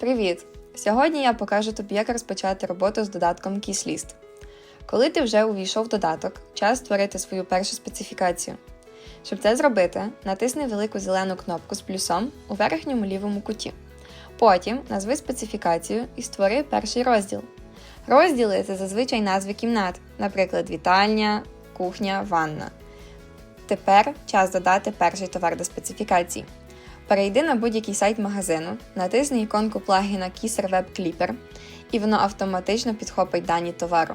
Привіт! Сьогодні я покажу тобі, як розпочати роботу з додатком KissList. Коли ти вже увійшов в додаток, час створити свою першу специфікацію. Щоб це зробити, натисни велику зелену кнопку з плюсом у верхньому лівому куті. Потім назви специфікацію і створи перший розділ. Розділи це зазвичай назви кімнат, наприклад, вітальня, кухня, ванна. Тепер час додати перший товар до специфікації. Перейди на будь-який сайт магазину, натисни іконку плагіна Kisser Web Clipper, і воно автоматично підхопить дані товару,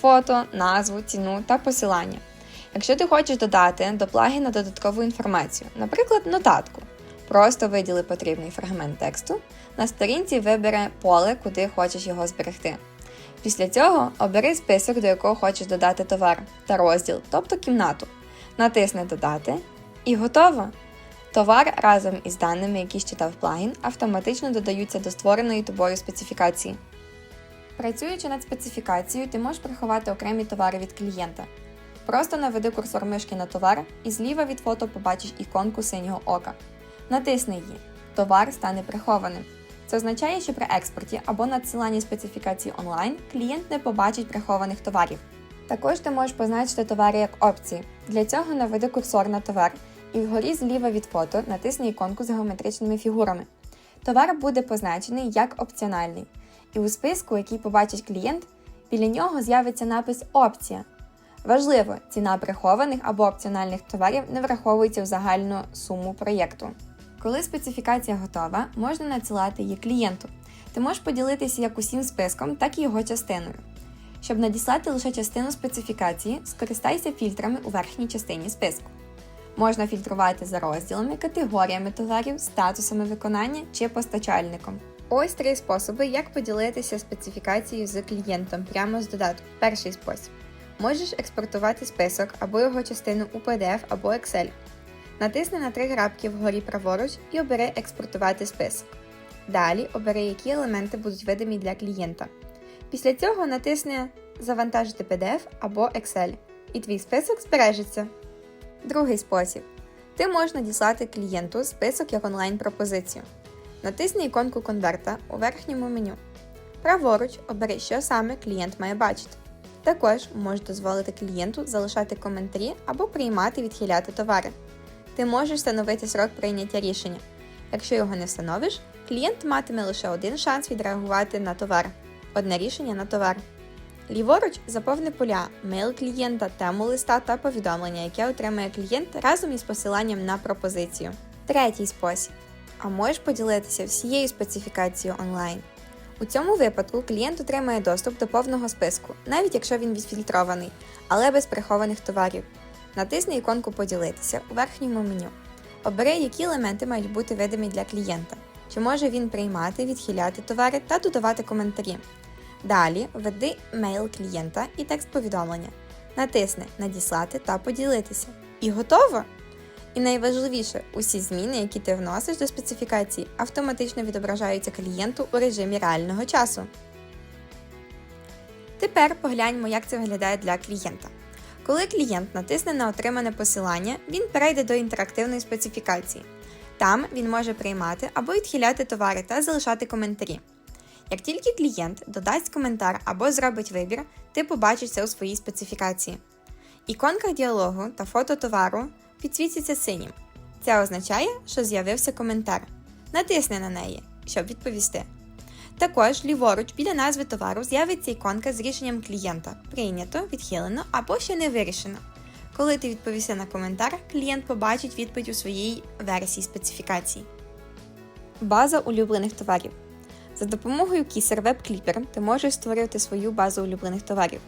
фото, назву, ціну та посилання. Якщо ти хочеш додати до плагіна додаткову інформацію, наприклад, нотатку, просто виділи потрібний фрагмент тексту, на сторінці вибери поле, куди хочеш його зберегти. Після цього обери список, до якого хочеш додати товар та розділ, тобто кімнату. Натисни Додати і готово! Товар разом із даними, які щитав плагін, автоматично додаються до створеної тобою специфікації. Працюючи над специфікацією, ти можеш приховати окремі товари від клієнта. Просто наведи курсор мишки на товар і зліва від фото побачиш іконку синього ока. Натисни її. Товар стане прихованим. Це означає, що при експорті або надсиланні специфікації онлайн клієнт не побачить прихованих товарів. Також ти можеш позначити товари як опції. Для цього наведи курсор на товар і вгорі зліва від фото натисни іконку з геометричними фігурами. Товар буде позначений як опціональний, і у списку, який побачить клієнт, біля нього з'явиться напис Опція. Важливо, ціна прихованих або опціональних товарів не враховується в загальну суму проєкту. Коли специфікація готова, можна надсилати її клієнту. Ти можеш поділитися як усім списком, так і його частиною. Щоб надіслати лише частину специфікації, скористайся фільтрами у верхній частині списку. Можна фільтрувати за розділами, категоріями товарів, статусами виконання чи постачальником. Ось три способи, як поділитися специфікацією з клієнтом прямо з додатку. Перший спосіб. Можеш експортувати список або його частину у PDF або Excel. Натисни на три грабки вгорі праворуч і обери Експортувати список. Далі обери, які елементи будуть видимі для клієнта. Після цього натисни Завантажити PDF або Excel, і твій список збережеться. Другий спосіб. Ти можеш надіслати клієнту список як онлайн-пропозицію. Натисни іконку конверта у верхньому меню. Праворуч обери, що саме клієнт має бачити. Також можеш дозволити клієнту залишати коментарі або приймати відхиляти товари. Ти можеш встановити срок прийняття рішення. Якщо його не встановиш, клієнт матиме лише один шанс відреагувати на товар одне рішення на товар. Ліворуч заповни поля, мейл клієнта, тему листа та повідомлення, яке отримає клієнт разом із посиланням на пропозицію. Третій спосіб. А можеш поділитися всією специфікацією онлайн. У цьому випадку клієнт отримає доступ до повного списку, навіть якщо він відфільтрований, але без прихованих товарів. Натисни іконку Поділитися у верхньому меню. Обери, які елементи мають бути видимі для клієнта, чи може він приймати, відхиляти товари та додавати коментарі. Далі введи мейл клієнта і текст повідомлення. Натисни Надіслати та поділитися. І готово! І найважливіше, усі зміни, які ти вносиш до специфікації, автоматично відображаються клієнту у режимі реального часу. Тепер погляньмо, як це виглядає для клієнта. Коли клієнт натисне на отримане посилання, він перейде до інтерактивної специфікації. Там він може приймати або відхиляти товари та залишати коментарі. Як тільки клієнт додасть коментар або зробить вибір, ти побачиш це у своїй специфікації. Іконка діалогу та фото товару підсвітиться синім. Це означає, що з'явився коментар. Натисни на неї, щоб відповісти. Також ліворуч біля назви товару з'явиться іконка з рішенням клієнта прийнято, відхилено або ще не вирішено. Коли ти відповісти на коментар, клієнт побачить відповідь у своїй версії специфікації. База улюблених товарів. За допомогою Kisser Web ти можеш створити свою базу улюблених товарів.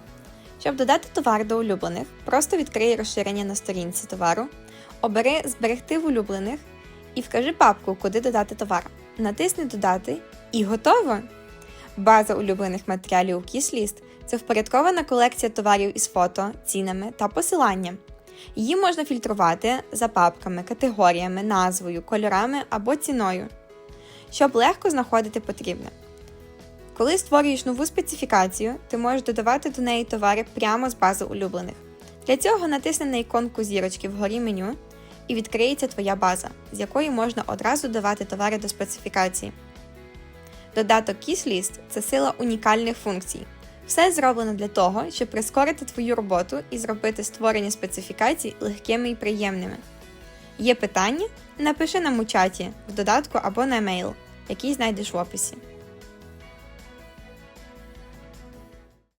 Щоб додати товар до улюблених, просто відкрий розширення на сторінці товару, обери Зберегти в улюблених і вкажи папку, куди додати товар. Натисни Додати і готово! База улюблених матеріалів у KissList – це впорядкована колекція товарів із фото, цінами та посиланням. Її можна фільтрувати за папками, категоріями, назвою, кольорами або ціною, щоб легко знаходити потрібне. Коли створюєш нову специфікацію, ти можеш додавати до неї товари прямо з бази улюблених. Для цього натисни на іконку зірочки вгорі меню і відкриється твоя база, з якої можна одразу додавати товари до специфікації. Додаток KissList – це сила унікальних функцій. Все зроблено для того, щоб прискорити твою роботу і зробити створення специфікацій легкими і приємними. Є питання? Напиши нам у чаті, в додатку або на емейл, який знайдеш в описі.